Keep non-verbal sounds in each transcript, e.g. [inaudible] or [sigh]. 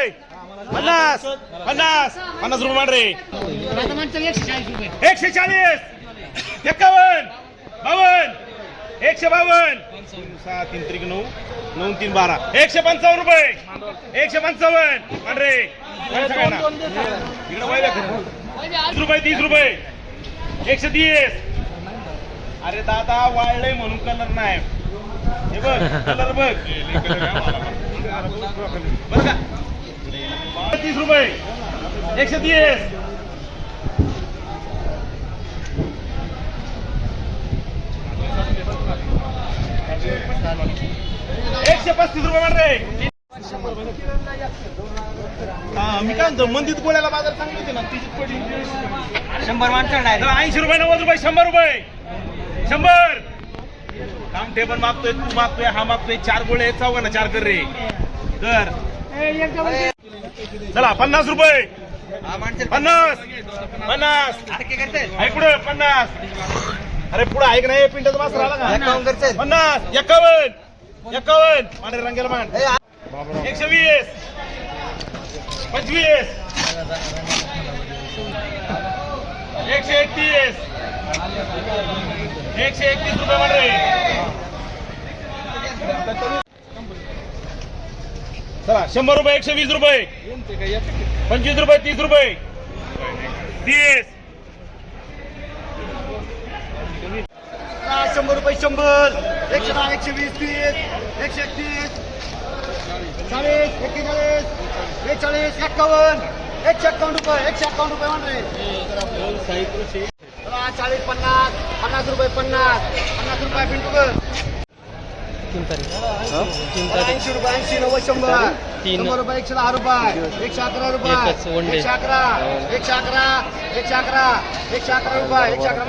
रुपये. पन्नास. पन्नास. पन्नास रुपये मान रे आता म्हणतात एकशे चाळीस. एक्कावन्न बावन्न. एकशे बावन्न. सहा तीन त्रिक नऊ नऊ तीन बारा एकशे पंचावन्न रुपये. एकशे पंचावन्न. मान रे इकडे वळले खरं. तीस रुपये तीस रुपये. एकशे तीस. अरे दादा वाळलंय म्हणून कलर नाही. हे बघ कलर बघ. [laughs] बरं का? तीस रुपये. एकशे तीस. एकशे पस्तीस रुपये रे हा, मी काय म्हणतो मंदिर गोळ्याला बाजार चांगली होती ना तिची पडली शंभर माणसं ऐंशी रुपये नव्वद रुपये शंभर रुपये. शंभर. काम टेबल मागतोय तू मागतोय हा मागतोय चार गोळे चौघांना चार कर रे. कर. चला पन्नास रुपये. पन्नास. पन्नास. ऐक पुढे पन्नास. अरे पुढे ऐक नाही पिंटाचा मास्तर आला का? पन्नास. एक्कावन्न एक्कावन्न मांडे रंगेला मान. एकशे वीस. पंचवीस. एकशे एकतीस. एकशे एकतीस रुपये मान चला शंभर रुपये एकशे वीस रुपये. पंचवीस रुपये तीस रुपये. तीस. शंभर रुपये शंभर. एकशे दहा एकशे वीस तीस. एकशे एकतीस. चाळीस एक्केचाळीस बेचाळीस एक्कावन्न. एकशे एक्कावन्न रुपये एकशे एक्कावन्न रुपये म्हणजे चाळीस पन्नास. पन्नास रुपये पन्नास. पन्नास रुपये पिंटू ऐंशी रुपये ऐंशी नव्वद शंभर. शंभर रुपये एकशे दहा रुपये. एकशे अकरा रुपये. एकशे अकरा. एकशे अकरा. एकशे अकरा. एकशे अकरा रुपये. एकशे अकरा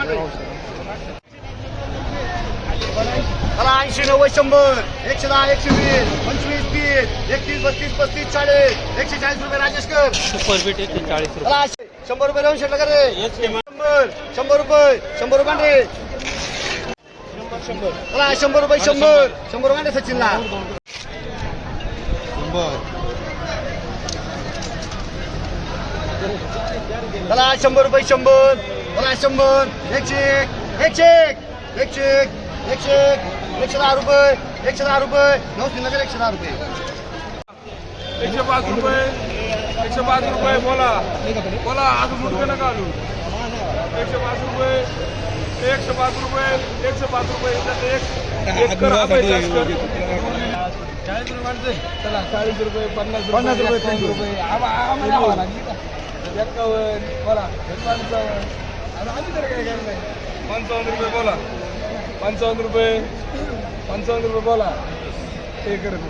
ऐंशी नव्वद शंभर. एकशे दहा एकशे वीस. पंचवीस तीस. एकतीस बत्तीस पस्तीस चाळीस. एकशे चाळीस रुपये राजेशकर सुपर बीट एकशे चाळीस रुपये. शंभर रुपये लावून शेटला रे. शंभर. शंभर रुपये. शंभर रुपये रे चला शंभर रुपये शंभर. शंभर. रे सचिनला. चला शंभर रुपये शंभर. चला शंभर. एकशे एक एकशे एक एकशे एक एकशे एक एकशे दहा रुपये. एकशे दहा रुपये. नऊ नगर एकशे दहा रुपये. एकशे पाच रुपये. एकशे पाच रुपये बोला. बोला अजून रुपये नका रुपये एकशे पाच रुपये एकशे पाच रुपये. चाळीस रुपये चला चाळीस रुपये पन्नास रुपये पन्नास रुपये, एक्कावन्न रुपये. आम्हा- आम्हाला? एक्कावन्न बोला. पंचावन्न आता आम्ही तर काय करणार नाही. पंचावन्न रुपये बोला. पंचावन्न रुपये पंचावन्न रुपये बोला. हे करत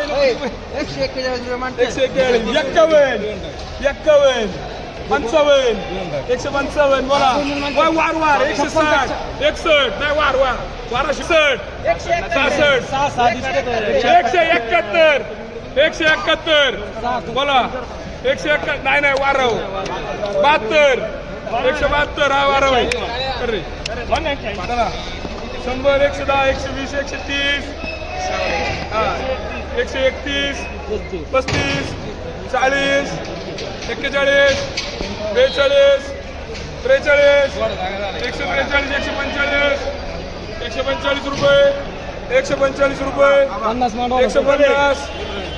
एकशे एक्केचाळीस रुपये मानते एकशे एक्केचाळीस एक्कावन्न एक्कावन्न. पंचावन्न. एकशे पंचावन्न बोला. वाय वार वार. एकशे साठ. एकसष्ट. नाही वार वार. बाराशे सठ सहासष्ट. एकशे एकाहत्तर. एकशे एकाहत्तर. बोला. एकशे एका नाही नाही वारव. बहात्तर. एकशे बहात्तर हा वारव. अरे. चला. शंभर एकशे दहा एकशे वीस एकशे तीस. एकशे एकतीस पस्तीस चाळीस एक्केचाळीस बेचाळीस त्रेचाळीस एकशे त्रेचाळीस एकशे पंचेचाळीस एकशे पंचेचाळीस रुपये एकशे पंचेचाळीस रुपये एकशे पन्नास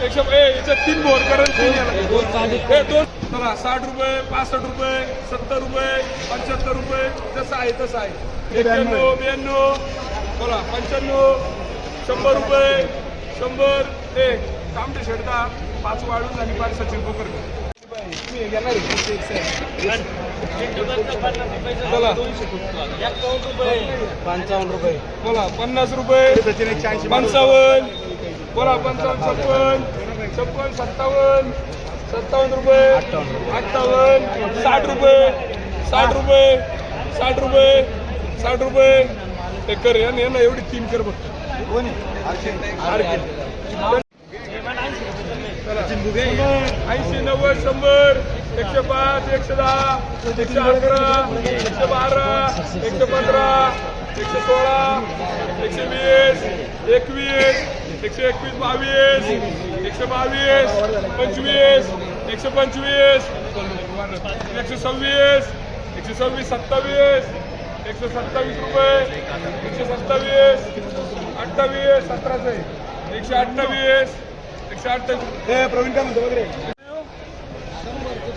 एकशे ए याच्यात तीन बोर करा तीन. याला. ए, दोन चला साठ रुपये पासष्ट रुपये सत्तर रुपये पंच्याहत्तर रुपये जसं आहे तसं आहे. एक्क्याण्णव ब्याण्णव बोला पंच्याण्णव शंभर रुपये शंभर ए तांबडे शेडता पाच वाढून आणि पाच सचिन चला. पंचावन्न रुपये. बोला पन्नास रुपये. पंचावन्न. बोला पंचावन्न छप्पन. छप्पन सत्तावन्न. सत्तावन्न रुपये. अठ्ठावन्न. साठ रुपये. साठ रुपये. साठ रुपये. साठ रुपये. हे कर एवढी तीन कर बघ ऐंशी नव्वद शंभर, एकशे पाच, एकशे दहा, एकशे अकरा, एकशे बारा, एकशे पंधरा, एकशे सोळा, एकशे वीस, एकवीस, एकशे एकवीस, बावीस, एकशे बावीस, पंचवीस, एकशे पंचवीस, एकशे सव्वीस एकशे सव्वीस सत्तावीस, एकशे सत्तावीस रुपये, एकशे सत्तावीस अठ्ठावीस सतराशे. एकशे अठ्ठावीस एकशे अठ्ठावीस. ए प्रवीण काय म्हणतो वगैरे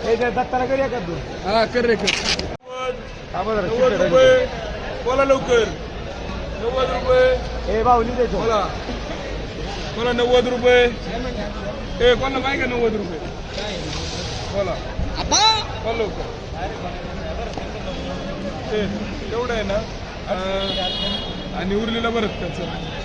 हे दत्ताला करूया का तू? हा कर रे कर. नव्वद रुपये. बोला लवकर. नव्वद रुपये. ए बाहुली देतो बोला. बोला नव्वद रुपये. ए कोणाला माहिती का नव्वद रुपये? बोला. बोला लवकर. ए, एवढं आहे ना? आणि उरलेलं बरं त्याचं.